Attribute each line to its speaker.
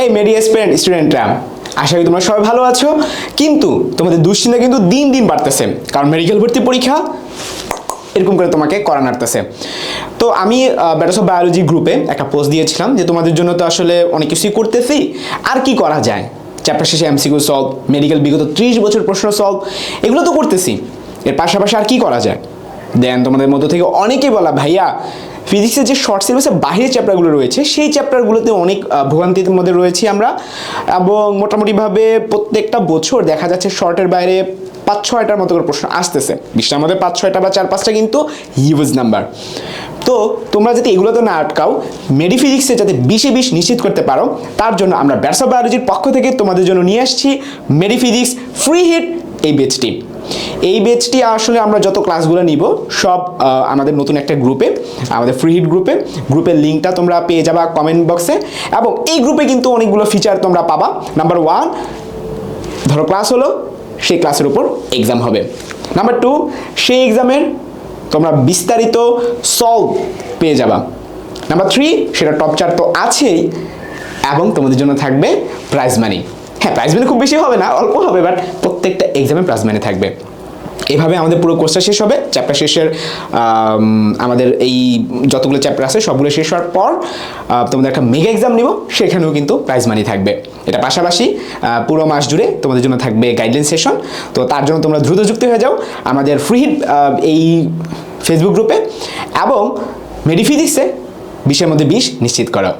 Speaker 1: এই মেডি এসপিরেন্ট স্টুডেন্টরা আশা করি তোমরা সবাই ভালো আছো। কিন্তু তোমাদের দুশ্চিন্তা কিন্তু দিন দিন বাড়তেছে। কারণ মেডিকেল ভর্তি পরীক্ষা এরকম করে তোমাকে করা নাড়তেছে তো আমি ব্যাটাস অফ বায়োলজি গ্রুপে একটা পোস্ট দিয়েছিলাম যে তোমাদের জন্য তো আসলে অনেক কিছুই করতেছি আর কি করা যায়? চ্যাপ্টার শেষে এমসিকিউ সলভ মেডিকেল বিগত ত্রিশ বছর প্রশ্ন সলভ এগুলো তো করতেছি। এর পাশাপাশি আর কি করা যায়? দেন তোমাদের মধ্য থেকে অনেকেই বলা, ভাইয়া ফিজিক্সের যে শর্ট সিলেবাসের বাইরের চ্যাপ্টারগুলো রয়েছে, সেই চ্যাপ্টারগুলোতে অনেক ভোগান্তির মধ্যে রয়েছি আমরা এবং মোটামুটিভাবে প্রত্যেকটা বছর দেখা যাচ্ছে শর্টের বাইরে পাঁচ ছয়টার মতো করে প্রশ্ন আসতেছে। বিশটার মধ্যে পাঁচ ছয়টা বা চার পাঁচটা কিন্তু হিউজ নাম্বার তো তোমরা যাতে এগুলোতে না আটকাও মেডিফিজিক্সে যাতে বিশে বিশ নিশ্চিত করতে পারো, তার জন্য আমরা ব্যাটস অফ বায়োলজির পক্ষ থেকে তোমাদের জন্য নিয়ে আসছি মেডিফিজিক্স ফ্রি হিট এই বেচটি এই বেচটি আসলে আমরা যত ক্লাসগুলো নিব, সব আমাদের নতুন একটা গ্রুপে আমাদের ফ্রি হিট গ্রুপে গ্রুপের লিঙ্কটা তোমরা পেয়ে যাবা কমেন্ট বক্সে এবং এই গ্রুপে কিন্তু অনেকগুলো ফিচার তোমরা পাবা। নাম্বার ওয়ান ধরো ক্লাস হলো, সেই ক্লাসের উপর এক্সাম হবে। নাম্বার টু সেই এক্সামের তোমরা বিস্তারিত সলভ পেয়ে যাবা। নাম্বার থ্রি সেটা টপ চার তো আছেই, এবং তোমাদের জন্য থাকবে প্রাইজ মানি হ্যাঁ প্রাইজ মানি খুব বেশি হবে না, অল্প হবে বাট প্রত্যেকটা এক্সামে প্রাইজ মানি থাকবে। এভাবে আমাদের পুরো কোর্সটা শেষ হবে। চ্যাপ্টার শেষের আমাদের এই যতগুলো চ্যাপ্টার আছে, সবগুলো শেষ হওয়ার পর তোমাদের একটা মেগা এক্সাম নিব। সেখানেও কিন্তু প্রাইজ মানি থাকবে। এটা পাশাপাশি পুরো মাস জুড়ে তোমাদের জন্য থাকবে গাইডলাইন সেশন তো তার জন্য তোমরা দ্রুত যুক্ত হয়ে যাও আমাদের ফ্রি এই ফেসবুক গ্রুপে এবং মেডিফিজিক্সে বিশের মধ্যে বিশ নিশ্চিত করো।